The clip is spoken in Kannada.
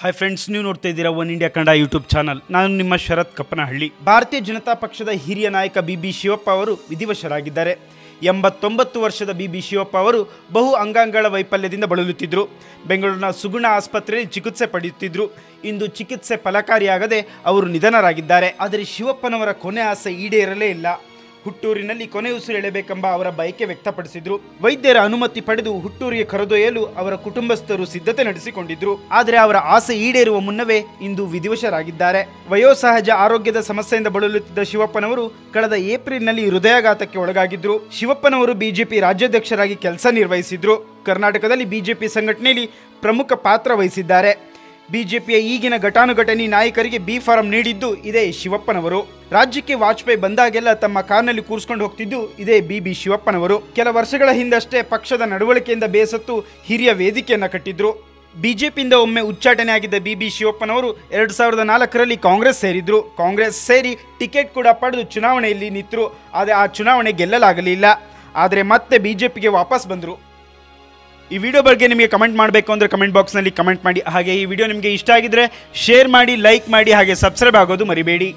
ಹಾಯ್ ಫ್ರೆಂಡ್ಸ್ ನೀವು ನೋಡ್ತಾ ಇದ್ದೀರಾ one India Kannada YouTube channel ನಾನು ನಿಮ್ಮ ಶರತ್ ಕಪ್ಪನಹಳ್ಳಿ. ಭಾರತೀಯ ಜನತಾ ಪಕ್ಷದ ಹಿರಿಯ ನಾಯಕ ಬಿ ಬಿ ಶಿವಪ್ಪ ಅವರು ವಿಧಿವಶರಾಗಿದ್ದಾರೆ. ಎಂಬತ್ತೊಂಬತ್ತು ವರ್ಷದ ಬಿ ಬಿ ಶಿವಪ್ಪ ಅವರು ಬಹು ಅಂಗಾಂಗಗಳ ವೈಫಲ್ಯದಿಂದ ಬಳಲುತ್ತಿದ್ದರು ಬೆಂಗಳೂರಿನ ಸುಗುಣ ಆಸ್ಪತ್ರೆಯಲ್ಲಿ ಚಿಕಿತ್ಸೆ ಪಡೆಯುತ್ತಿದ್ದರು ಇಂದು ಚಿಕಿತ್ಸೆ ಫಲಕಾರಿಯಾಗದೆ ಅವರು ನಿಧನರಾಗಿದ್ದಾರೆ. ಆದರೆ ಶಿವಪ್ಪನವರ ಕೊನೆ ಆಸೆ ಈಡೇರಲೇ ಇಲ್ಲ. ಹುಟ್ಟೂರಿನಲ್ಲಿ ಕೊನೆ ಉಸಿರು ಎಳೆಬೇಕೆಂಬ ಅವರ ಬಯಕೆ ವ್ಯಕ್ತಪಡಿಸಿದ್ರು. ವೈದ್ಯರ ಅನುಮತಿ ಪಡೆದು ಹುಟ್ಟೂರಿಗೆ ಕರೆದೊಯ್ಯಲು ಅವರ ಕುಟುಂಬಸ್ಥರು ಸಿದ್ಧತೆ ನಡೆಸಿಕೊಂಡಿದ್ರು. ಆದರೆ ಅವರ ಆಸೆ ಈಡೇರುವ ಮುನ್ನವೇ ಇಂದು ವಿಧಿವಶರಾಗಿದ್ದಾರೆ. ವಯೋಸಹಜ ಆರೋಗ್ಯದ ಸಮಸ್ಯೆಯಿಂದ ಬಳಲುತ್ತಿದ್ದ ಶಿವಪ್ಪನವರು ಕಳೆದ ಏಪ್ರಿಲ್ನಲ್ಲಿ ಹೃದಯಾಘಾತಕ್ಕೆ ಒಳಗಾಗಿದ್ರು. ಶಿವಪ್ಪನವರು ಬಿಜೆಪಿ ರಾಜ್ಯಾಧ್ಯಕ್ಷರಾಗಿ ಕೆಲಸ ನಿರ್ವಹಿಸಿದ್ರು. ಕರ್ನಾಟಕದಲ್ಲಿ ಬಿಜೆಪಿ ಸಂಘಟನೆಯಲ್ಲಿ ಪ್ರಮುಖ ಪಾತ್ರ ವಹಿಸಿದ್ದಾರೆ. ಬಿಜೆಪಿಯ ಈಗಿನ ಘಟಾನುಘಟನೆ ನಾಯಕರಿಗೆ ಬಿ ಫಾರಂ ನೀಡಿದ್ದು ಇದೇ ಶಿವಪ್ಪನವರು. ರಾಜ್ಯಕ್ಕೆ ವಾಜಪೇಯಿ ಬಂದಾಗೆಲ್ಲ ತಮ್ಮ ಕಾರ್ನಲ್ಲಿ ಕೂರಿಸ್ಕೊಂಡು ಹೋಗ್ತಿದ್ದು ಇದೇ ಬಿ ಬಿ ಶಿವಪ್ಪನವರು. ಕೆಲ ವರ್ಷಗಳ ಹಿಂದಷ್ಟೇ ಪಕ್ಷದ ನಡವಳಿಕೆಯಿಂದ ಬೇಸತ್ತು ಹಿರಿಯ ವೇದಿಕೆಯನ್ನ ಕಟ್ಟಿದ್ರು. ಬಿಜೆಪಿಯಿಂದ ಒಮ್ಮೆ ಉಚ್ಚಾಟನೆ ಆಗಿದ್ದ ಬಿ ಬಿ ಶಿವಪ್ಪನವರು ಎರಡ್ ಸಾವಿರದ ನಾಲ್ಕರಲ್ಲಿ ಕಾಂಗ್ರೆಸ್ ಸೇರಿದ್ರು. ಕಾಂಗ್ರೆಸ್ ಸೇರಿ ಟಿಕೆಟ್ ಕೂಡ ಪಡೆದು ಚುನಾವಣೆಯಲ್ಲಿ ನಿಂತರು. ಆದರೆ ಆ ಚುನಾವಣೆ ಗೆಲ್ಲಲಾಗಲಿಲ್ಲ. ಆದರೆ ಮತ್ತೆ ಬಿಜೆಪಿಗೆ ವಾಪಸ್ ಬಂದರು. ಈ ವಿಡಿಯೋ ಬಗ್ಗೆ ನಿಮಗೆ ಕಮೆಂಟ್ ಮಾಡಬೇಕು ಅಂದರೆ ಕಮೆಂಟ್ ಬಾಕ್ಸ್ನಲ್ಲಿ ಕಮೆಂಟ್ ಮಾಡಿ. ಹಾಗೆ ಈ ವಿಡಿಯೋ ನಿಮಗೆ ಇಷ್ಟ ಆಗಿದ್ರೆ ಶೇರ್ ಮಾಡಿ ಲೈಕ್ ಮಾಡಿ, ಹಾಗೆ ಸಬ್ಸ್ಕ್ರೈಬ್ ಆಗೋದು ಮರಿಬೇಡಿ.